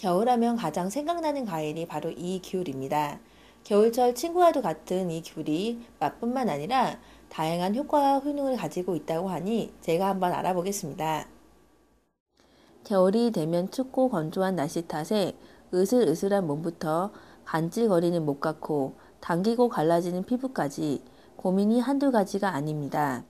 겨울하면 가장 생각나는 과일이 바로 이 귤입니다. 겨울철 친구와도 같은 이 귤이 맛뿐만 아니라 다양한 효과와 효능을 가지고 있다고 하니 제가 한번 알아보겠습니다. 겨울이 되면 춥고 건조한 날씨 탓에 으슬으슬한 몸부터 간질거리는 목과 코, 당기고 갈라지는 피부까지 고민이 한두 가지가 아닙니다.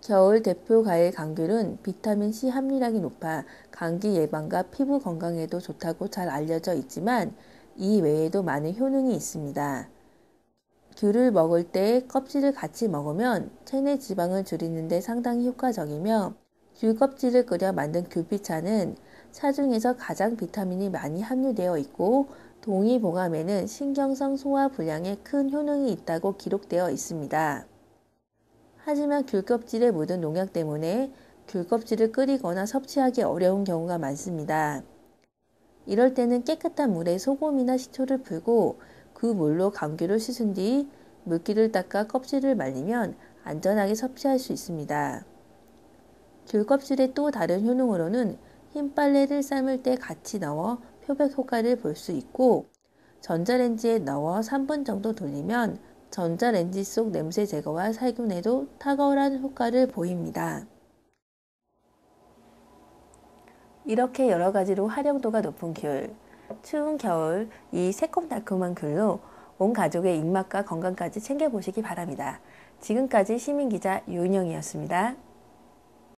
겨울 대표 과일 감귤은 비타민C 함유량이 높아 감기 예방과 피부 건강에도 좋다고 잘 알려져 있지만 이 외에도 많은 효능이 있습니다. 귤을 먹을 때 껍질을 같이 먹으면 체내 지방을 줄이는 데 상당히 효과적이며 귤 껍질을 끓여 만든 귤피차는 차 중에서 가장 비타민이 많이 함유되어 있고 동의보감에는 신경성 소화 불량에 큰 효능이 있다고 기록되어 있습니다. 하지만 귤껍질에 묻은 농약 때문에 귤껍질을 끓이거나 섭취하기 어려운 경우가 많습니다. 이럴 때는 깨끗한 물에 소금이나 식초를 풀고 그 물로 감귤을 씻은 뒤 물기를 닦아 껍질을 말리면 안전하게 섭취할 수 있습니다. 귤껍질의 또 다른 효능으로는 흰 빨래를 삶을 때 같이 넣어 표백 효과를 볼 수 있고 전자레인지에 넣어 3분 정도 돌리면 전자레인지 속 냄새 제거와 살균에도 탁월한 효과를 보입니다. 이렇게 여러 가지로 활용도가 높은 귤. 추운 겨울 이 새콤달콤한 귤로 온 가족의 입맛과 건강까지 챙겨보시기 바랍니다. 지금까지 시민기자 유은영이었습니다.